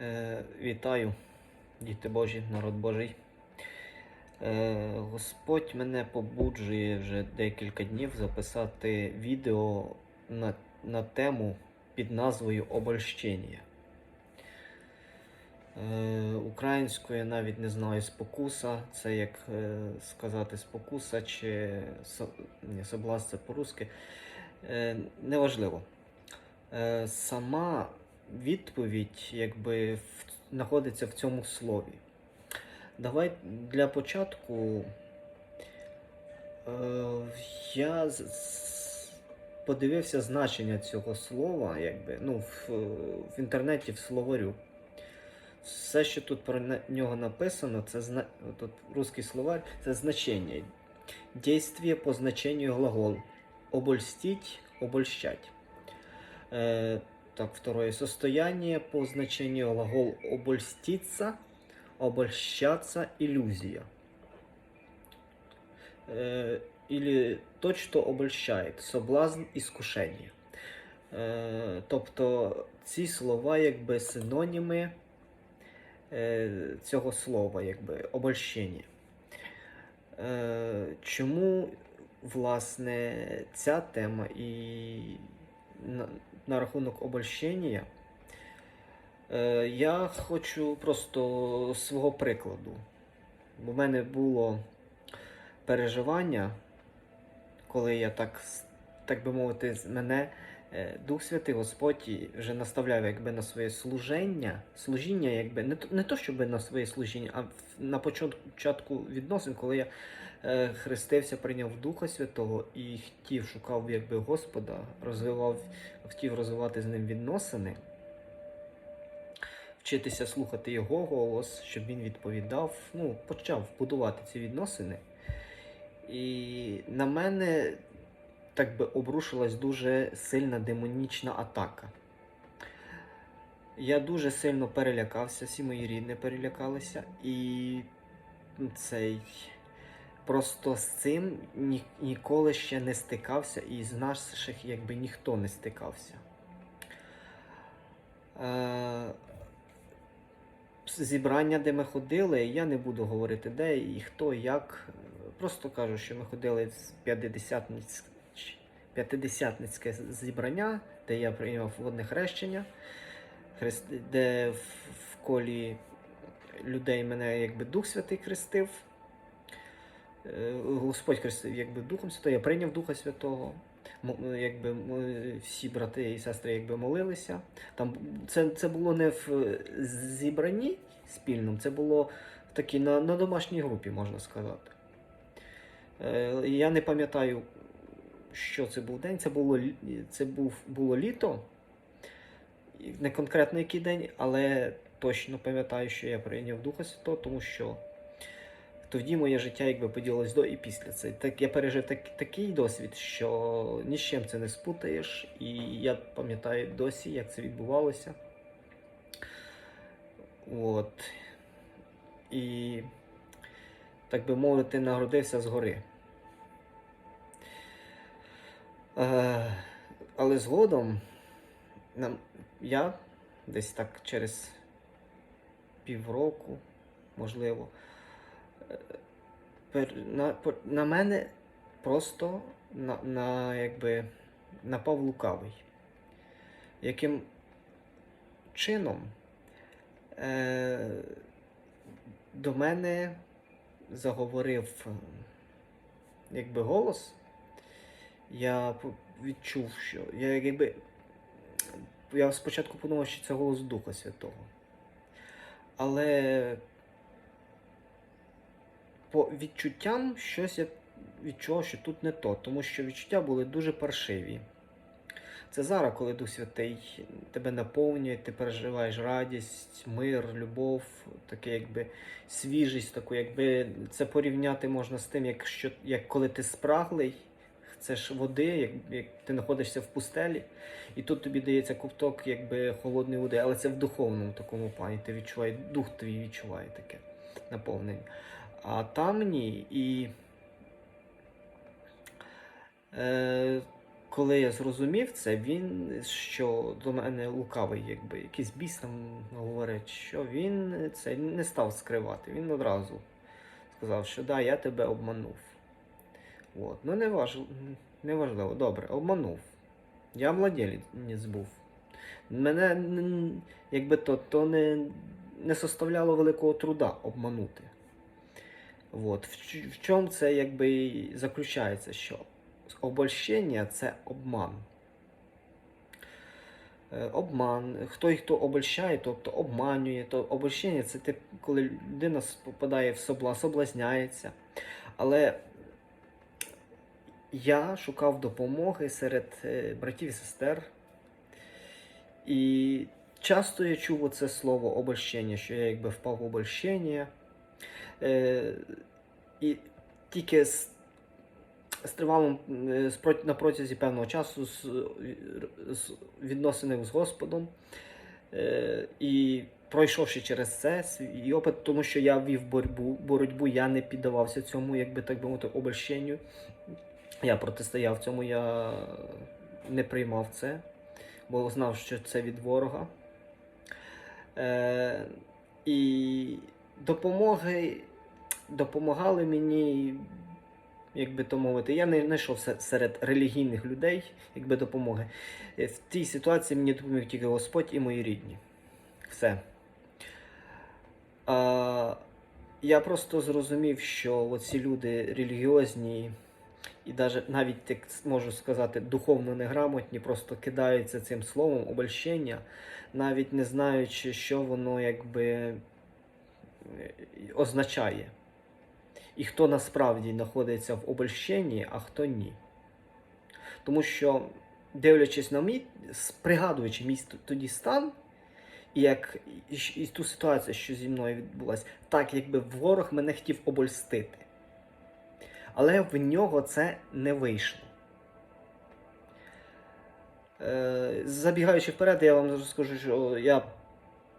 Е, вітаю, діти Божі, народ Божий. Е, Господь мене побуджує вже декілька днів записати відео на, на тему під назвою Обольщення. Е, українською я навіть не знаю спокуса. Це як е, сказати спокуса чи со, ні, соблазн по-русски. Е, неважливо. Е, сама відповідь якби в, знаходиться в цьому слові. Давай для початку е, я з- подивився значення цього слова, якби, ну, в, в інтернеті в словарю. Все, що тут про нього написано, це зна... тут русський словарь, це значення. Действие по значению глагол. Обольстить, обольщать. Э, так, второе. Состояние по значению глагол обольститься, обольщаться, иллюзия. Э, или то, що обольщает, соблазн, іскушення. Е, тобто ці слова якби синоніми е, цього слова, якби обольщення. Е, чому, власне, ця тема і на, на рахунок обольщення? Е, я хочу просто свого прикладу. У мене було переживання, коли я так, так би мовити, мене е, Дух Святий Господь вже наставляв якби на своє служення, служіння, якби не, то- не то, щоб на своє служіння, а на початку відносин, коли я хрестився, прийняв Духа Святого і хотів, шукав якби Господа, розвивав, хотів розвивати з ним відносини, вчитися слухати його голос, щоб він відповідав, ну, почав будувати ці відносини. І на мене так би обрушилась дуже сильна демонічна атака. Я дуже сильно перелякався, всі мої рідні перелякалися, і цей просто з цим ні, ніколи ще не стикався, і з наших якби ніхто не стикався. Е, зібрання, де ми ходили, я не буду говорити де і хто, як. Просто кажу, що ми ходили п'ятидесятниць- п'ятидесятницьке зібрання, де я прийняв водне хрещення, де в колі людей мене якби Дух Святий хрестив. Е, Господь хрестив якби Духом Святим, я прийняв Духа Святого. Якби всі брати і сестри якби молилися. Там це, це було не в е, зібранні спільному, це було в на, на домашній групі, можна сказати. Е, я не пам'ятаю, що це був день. Це було, це був, було літо. Не конкретно який день, але точно пам'ятаю, що я прийняв Духа Святого, тому що тоді моє життя якби поділилось до і після. Це так я пережив так, такий досвід, що ні з чим це не спутаєш. І я пам'ятаю досі, як це відбувалося. От. І, так би мовити, нагородився згори. Е, але згодом нам, я десь так через півроку, можливо, на, пер- на мене просто на, на, якби, напав лукавий. Яким чином е, до мене заговорив е, якби голос, я відчув, що я якби. Я спочатку подумав, що це голос Духа Святого. Але по відчуттям щось я відчував, що тут не то, тому що відчуття були дуже паршиві. Це зараз, коли Дух Святий тебе наповнює, ти переживаєш радість, мир, любов, таке якби свіжість, таку, якби це порівняти можна з тим, як, що, як коли ти спраглий, ж води, як, як ти знаходишся в пустелі, і тут тобі дається ковток якби холодної води, але це в духовному такому плані. Ти відчуваєш, дух твій відчуває таке наповнення. А там ні. І е, коли я зрозумів це, він що до мене лукавий, якби якийсь біс там говорить, що він це не став скривати. Він одразу сказав, що да, я тебе обманув. От. Ну не, важ... не важливо, добре, обманув. Я младенець був. Мене якби то, то не, не составляло великого труда обманути. От. В, в чому це якби і заключається? Що обольщення це обман. Е, Обман, хто і хто обольщає, тобто обманює, то обольщення це те, коли людина попадає в собла, соблазняється. Але я шукав допомоги серед е, братів і сестер. І часто я чув оце слово обольщення, що я якби впав в обольщення. Е, і тільки з, з тривалим е, на протязі певного часу з, з відносинами з Господом. Е, і пройшовши через це свій опит, тому що я вів боротьбу, боротьбу, я не піддавався цьому, якби так би мовити, обольщенню. Я протистояв цьому, я не приймав це, бо знав, що це від ворога. Е, і допомоги допомагали мені, як би то мовити, я не знайшов серед релігійних людей, якби допомоги. Е, В тій ситуації мені допоміг тільки Господь і мої рідні. Все. А, я просто зрозумів, що оці люди релігіозні і даже, навіть, так можу сказати, духовно неграмотні, просто кидаються цим словом обольщення, навіть не знаючи, що воно якби е, означає. І хто насправді знаходиться в обольщенні, а хто ні. Тому що, дивлячись на мій, пригадуючи мій тоді стан, і як і, і ту ситуацію, що зі мною відбулася, так якби ворог мене хотів обольстити. Але в нього це не вийшло. Е, забігаючи вперед, я вам скажу, що я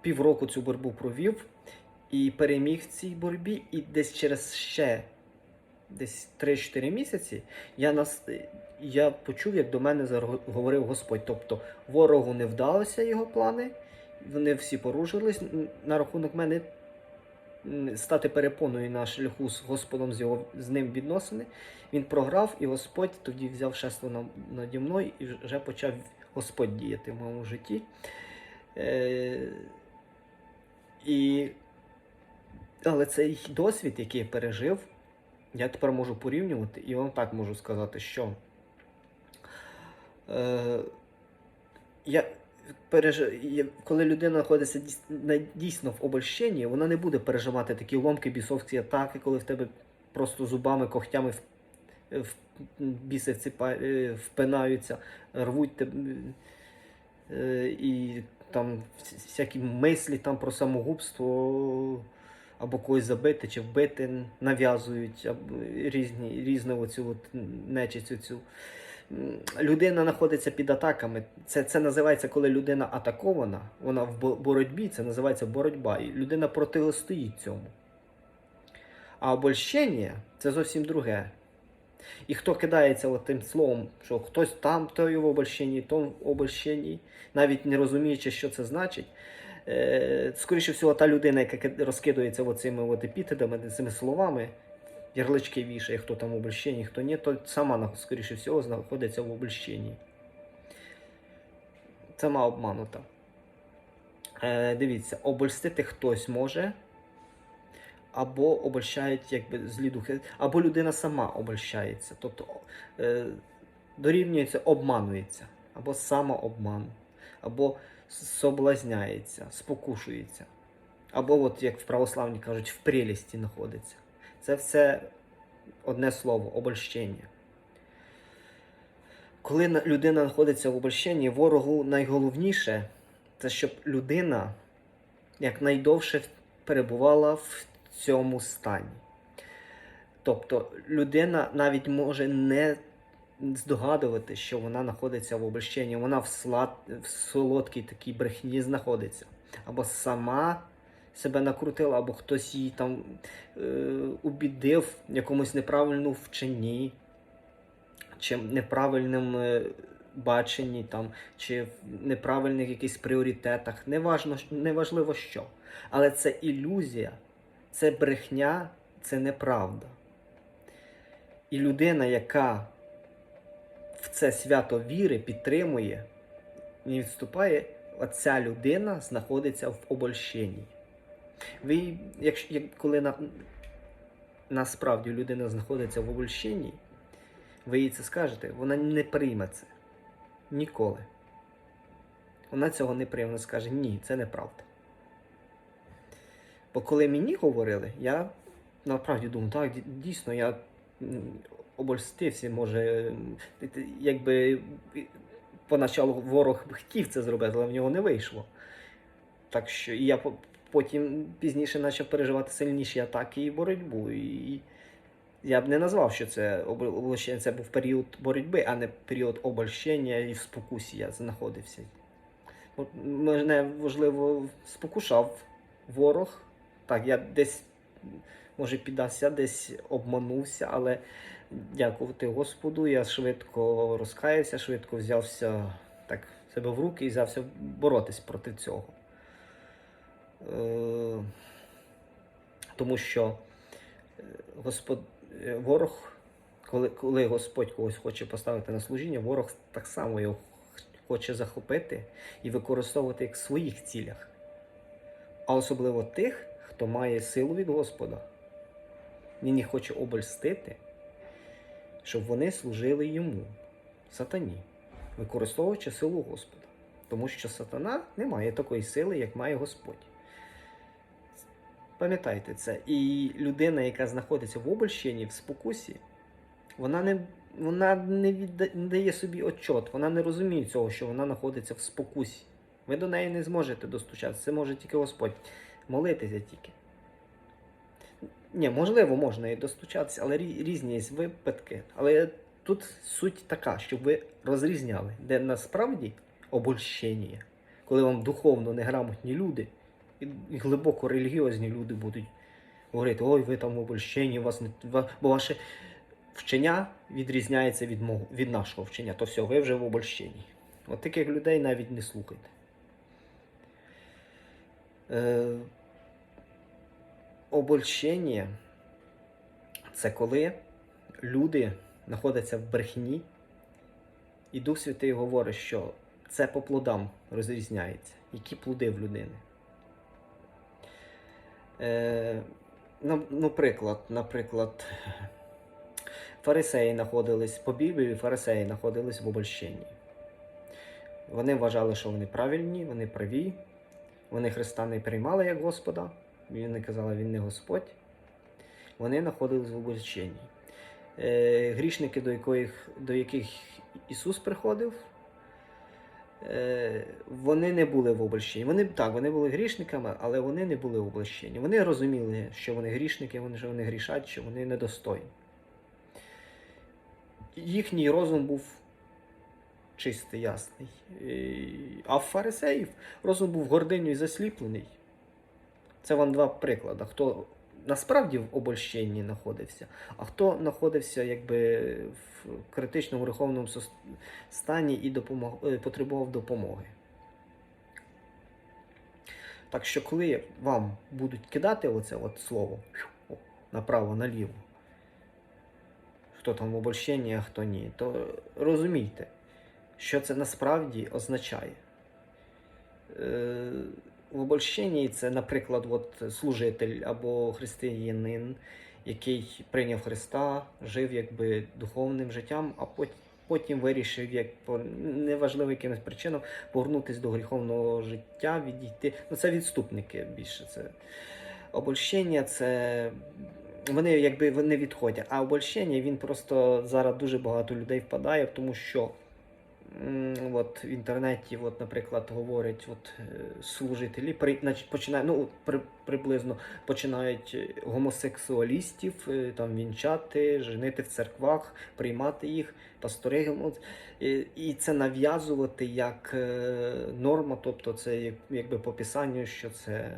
півроку цю боротьбу провів і переміг в цій боротьбі, і десь через ще десь 3-4 місяці я, нас, я почув, як до мене говорив Господь. Тобто ворогу не вдалося його плани, вони всі поружились н- на рахунок мене стати перепоною на шляху з Господом, з, його, з ним відносини. Він програв, і Господь тоді взяв шество на- наді мною і вже почав Господь діяти в моєму житті. Е, і, але цей досвід, який я пережив, я тепер можу порівнювати, і вам так можу сказати, що е, я, переж... коли людина знаходиться дійс- дійсно в обольщенні, вона не буде переживати такі ломки, бісовські атаки, коли в тебе просто зубами, когтями в, біси вціпа, е, впинаються, рвуть тебе. І там всякі мислі там про самогубство або когось забити чи вбити нав'язують різні, різну оцю от нечисть оцю. Людина знаходиться під атаками. Це, це називається, коли людина атакована, вона в боротьбі, це називається боротьба. І людина протистоїть цьому. А обольщення це зовсім друге. І хто кидається от тим словом, що хтось там, той в обольщенні, том в обольщенні, навіть не розуміючи, що це значить. Е, скоріше всього, та людина, яка розкидується оцими от епітетами, цими словами, ярлички вішає, хто там в обольщенні, хто ні, то сама, скоріше всього, знаходиться в обольщенні. Сама обманута. Е, дивіться, обольстити хтось може, або обольщають якби злі духи, або людина сама обольщається. Тобто е, дорівнюється, обманується, або самообман, або соблазняється, спокушується. Або, от, як в православні кажуть, в прелісті знаходиться. Це все одне слово обольщення. Коли людина знаходиться в обольщенні, ворогу найголовніше це щоб людина якнайдовше перебувала в цьому стані. Тобто людина навіть може не здогадувати, що вона знаходиться в обольщенні, вона в, слад... в солодкій такій брехні знаходиться. Або сама себе накрутила, або хтось її там е, убідив якомусь неправильному вченні. чи неправильним е, баченні, там, чи в неправильних якихось пріоритетах, неважно, неважливо що. Але це ілюзія, це брехня, це неправда. І людина, яка в це свято віри підтримує, не відступає, оця людина знаходиться в обольщенні. Ви, якщо, коли на, насправді людина знаходиться в обольщенні, ви їй це скажете, вона не прийме це. Ніколи. Вона цього не прийме, вона скаже, ні, це неправда. Бо коли мені говорили, я насправді думав, так, дійсно, я обольстився, може, якби поначалу ворог хотів це зробити, але в нього не вийшло. Так що і я потім пізніше почав переживати сильніші атаки і боротьбу. І я б не назвав, що це обольщення, це був період боротьби, а не період обольщення і в спокусі я знаходився. Мене, можливо, спокушав ворог. Так, я десь, може, піддався, десь обманувся, але дякувати Господу, я швидко розкаявся, швидко взявся так, себе в руки і взявся боротись проти цього. Е, тому що е, Господ, е, ворог, коли, коли Господь когось хоче поставити на служіння, ворог так само його хоче захопити і використовувати як в своїх цілях. А особливо тих, хто має силу від Господа. Їх хоче обольстити, щоб вони служили йому, сатані, використовуючи силу Господа. Тому що сатана не має такої сили, як має Господь. Пам'ятайте це. І людина, яка знаходиться в обольщенні, в спокусі, вона не, вона не, відда- не дає собі отчот, вона не розуміє цього, що вона знаходиться в спокусі. Ви до неї не зможете достучатися, це може тільки Господь. Молитися тільки. Ні, можливо, можна і достучатися, але різні є випадки. Але тут суть така, щоб ви розрізняли, де насправді обольщення, коли вам духовно неграмотні люди і глибоко релігіозні люди будуть говорити, ой, ви там у вас не бо ваше вчення відрізняється від, мого, від нашого вчення, то все, ви вже в обольщенні. От таких людей навіть не слухайте. Е, обольщення це коли люди знаходяться в брехні, і Дух Святий говорить, що це по плодам розрізняється, які плоди в людини. Е, ну, наприклад, фарисеї знаходились по Біблії, фарисеї знаходились в обольщенні. Вони вважали, що вони правильні, вони праві. Вони Христа не приймали як Господа. Вони казали, Він не Господь. Вони знаходились в обольщенні. Е, грішники, до яких, до яких Ісус приходив, е, вони не були в обольщенні. Вони так, вони були грішниками, але вони не були в обольщенні. Вони розуміли, що вони грішники, що вони грішать, що вони недостойні. Їхній розум був чистий, ясний. А в фарисеїв розум був гординю і засліплений. Це вам два приклади. Хто насправді в обольщенні знаходився, а хто знаходився якби в критичному греховному стані і допомог, е, потребував допомоги. Так що, коли вам будуть кидати оце от слово направо, наліво, хто там в обольщенні, а хто ні, то розумійте, що це насправді означає. В обольщенні це, наприклад, от служитель або християнин, який прийняв Христа, жив якби духовним життям, а потім, вирішив, як по неважливо якимось причинам, повернутися до гріховного життя, відійти. Ну, це відступники більше. Це обольщення, це вони якби вони відходять. А обольщення він просто зараз дуже багато людей впадає, тому що от в інтернеті, от, наприклад, говорять, от е, служителі при, нач- починає, ну, при, приблизно починають е, гомосексуалістів е, там вінчати, женити в церквах, приймати їх, пастори. і, і це нав'язувати як норма, тобто це якби по писанню, що це.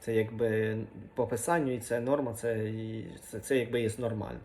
Це якби по писанню і це норма, це, це, це якби є нормально.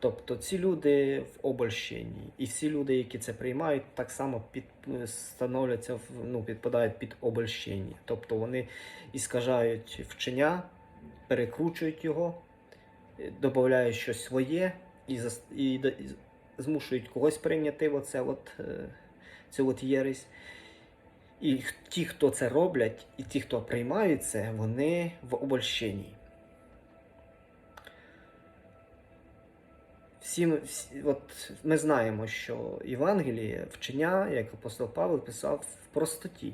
Тобто ці люди в обольщенні, і всі люди, які це приймають, так само під, становляться в- ну, підпадають під обольщення. Тобто вони іскажають вчення, перекручують його, е, додають щось своє і, і, і змушують когось прийняти оце от, е, цю от єресь. І ті, хто це роблять, і ті, хто приймають це, вони в обольщенні. Всі, всі, от ми знаємо, що Євангеліє, вчення, як апостол Павло писав, в простоті.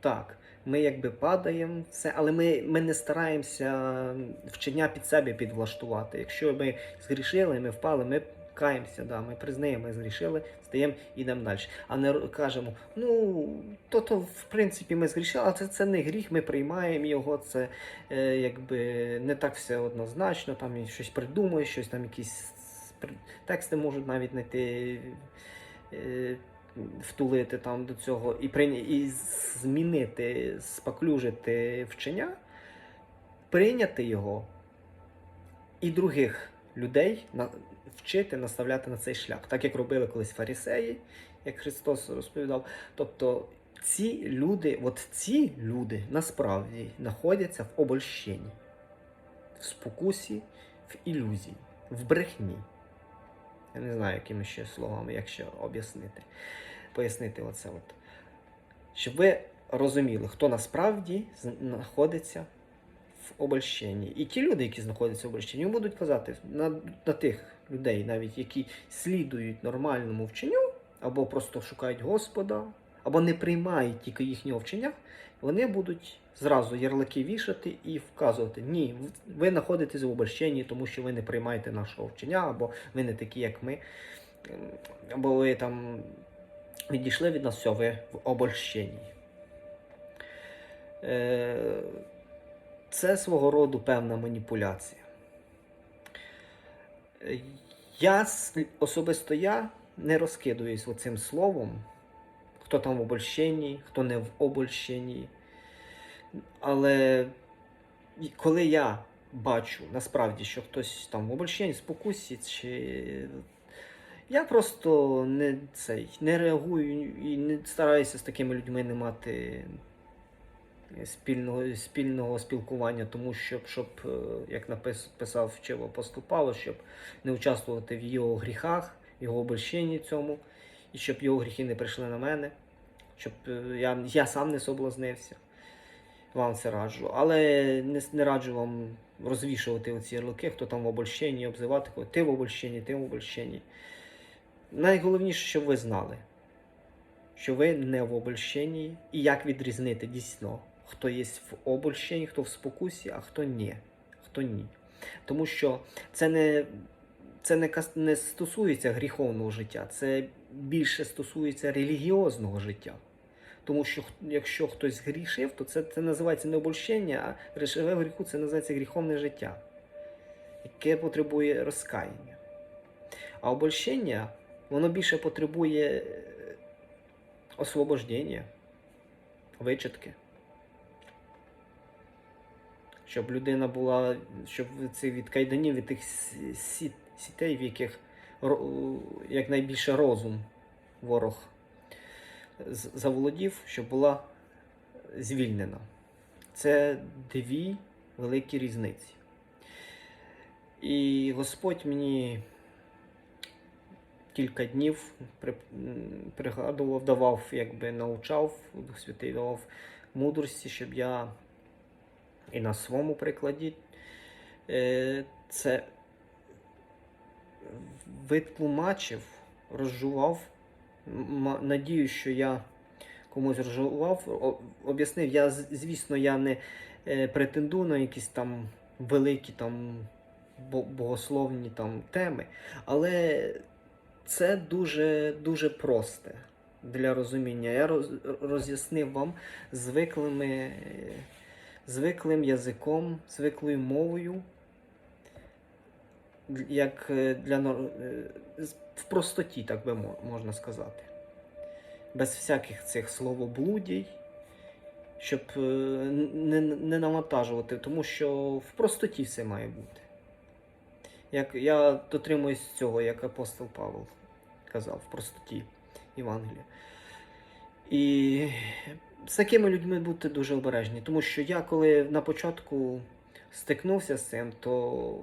Так, ми якби падаємо, все, але ми, ми не стараємося вчення під себе підвлаштувати. Якщо ми згрішили, ми впали, ми каємося, да, ми признаємо, ми згрішили, стаємо і йдемо далі. А не кажемо, ну, то, то в принципі ми згрішили, але це, це не гріх, ми приймаємо його, це е, якби не так все однозначно, там щось придумує, щось там якісь тексти можуть навіть знайти. Е, втулити там до цього і, прийня... і змінити, споклюжити вчення, прийняти його і других людей вчити, наставляти на цей шлях, так як робили колись фарисеї, як Христос розповідав. Тобто ці люди, от ці люди насправді знаходяться в обольщенні, в спокусі, в ілюзії, в брехні. Я не знаю, якими ще словами, як ще об'яснити, пояснити оце. От. Щоб ви розуміли, хто насправді знаходиться в обольщенні. І ті люди, які знаходяться в обольщенні, будуть казати на, на тих людей, навіть які слідують нормальному вченню, або просто шукають Господа, або не приймають тільки їхнього вчення, вони будуть зразу ярлики вішати і вказувати: ні, ви знаходитесь в обольщенні, тому що ви не приймаєте нашого вчення, або ви не такі, як ми, або ви там відійшли від нас, все, ви в обольщенні. Е, Це свого роду певна маніпуляція. Я особисто я не розкидуюсь оцим словом, хто там в обольщенні, хто не в обольщенні. Але коли я бачу насправді, що хтось там в обольщенні, спокусі, чи я просто не, цей, не реагую і не стараюся з такими людьми не мати спільного, спільного спілкування, тому що, щоб, е, як напис, писав вчив апостол Павло, щоб не участвувати в його гріхах, його обольщенні цьому, і щоб його гріхи не прийшли на мене, щоб е, я, я сам не соблазнився. Вам це раджу. Але не, не раджу вам розвішувати оці ярлики, хто там в обольщенні, обзивати кого. Ти в обольщенні, ти в обольщенні. Найголовніше, щоб ви знали, що ви не в обольщенні, і як відрізнити дійсно, хто є в обольщенні, хто в спокусі, а хто ні. Хто ні. Тому що це не, це не, не стосується гріховного життя, це більше стосується релігіозного життя. Тому що якщо хтось грішив, то це, це називається не обольщення, а грішове гріху це називається гріховне життя, яке потребує розкаяння. А обольщення, воно більше потребує е, освобождення, вичатки. Щоб людина була, щоб це від кайданів, від тих сіт, сітей, в яких якнайбільше розум ворог заволодів, щоб була звільнена. Це дві великі різниці. І Господь мені кілька днів пригадував, давав, якби навчав, Дух Святий давав мудрості, щоб я і на своєму прикладі е, це витлумачив, розжував. Надію, що я комусь розжував, об'яснив. Я, звісно, я не е, претендую на якісь там великі там богословні там теми, але це дуже, дуже просте для розуміння. Я роз, роз'яснив вам звиклими, е, звиклим язиком, звиклою мовою, як е, для е, в простоті, так би можна сказати. Без всяких цих словоблудій, щоб е, не, не навантажувати, тому що в простоті все має бути. Як я дотримуюсь цього, як апостол Павел казав в простоті Євангелія. І з такими людьми бути дуже обережні, тому що я коли на початку стикнувся з цим, то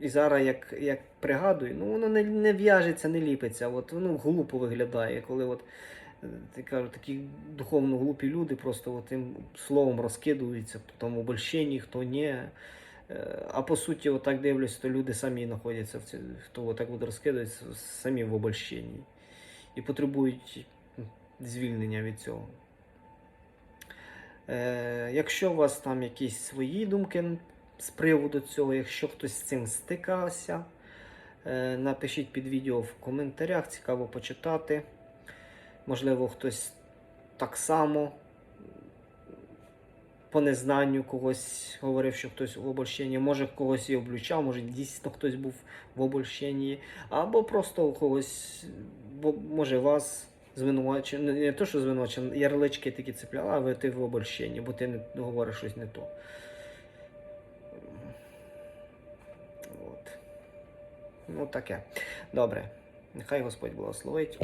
і зараз як, як пригадую, ну воно не, не в'яжеться, не ліпиться. От воно глупо виглядає, коли от ти кажу, такі духовно глупі люди просто от тим словом розкидуються, в обольщенні, хто ні. Е, А по суті, отак дивлюсь, то люди самі знаходяться в ці, хто отак буде розкидується, самі в обольщенні. І потребують звільнення від цього. Е, якщо у вас там якісь свої думки з приводу цього, якщо хтось з цим стикався, е, напишіть під відео в коментарях, цікаво почитати. Можливо, хтось так само по незнанню когось говорив, що хтось в обольщенні, може когось і облючав, може дійсно хтось був в обольщенні, або просто когось, бо, може вас звинувачив, не, то, що звинувачив, ярлички такі цепляли, а ви ти в обольщенні, бо ти не говориш щось не то. От. Ну таке. Добре. Нехай Господь благословить.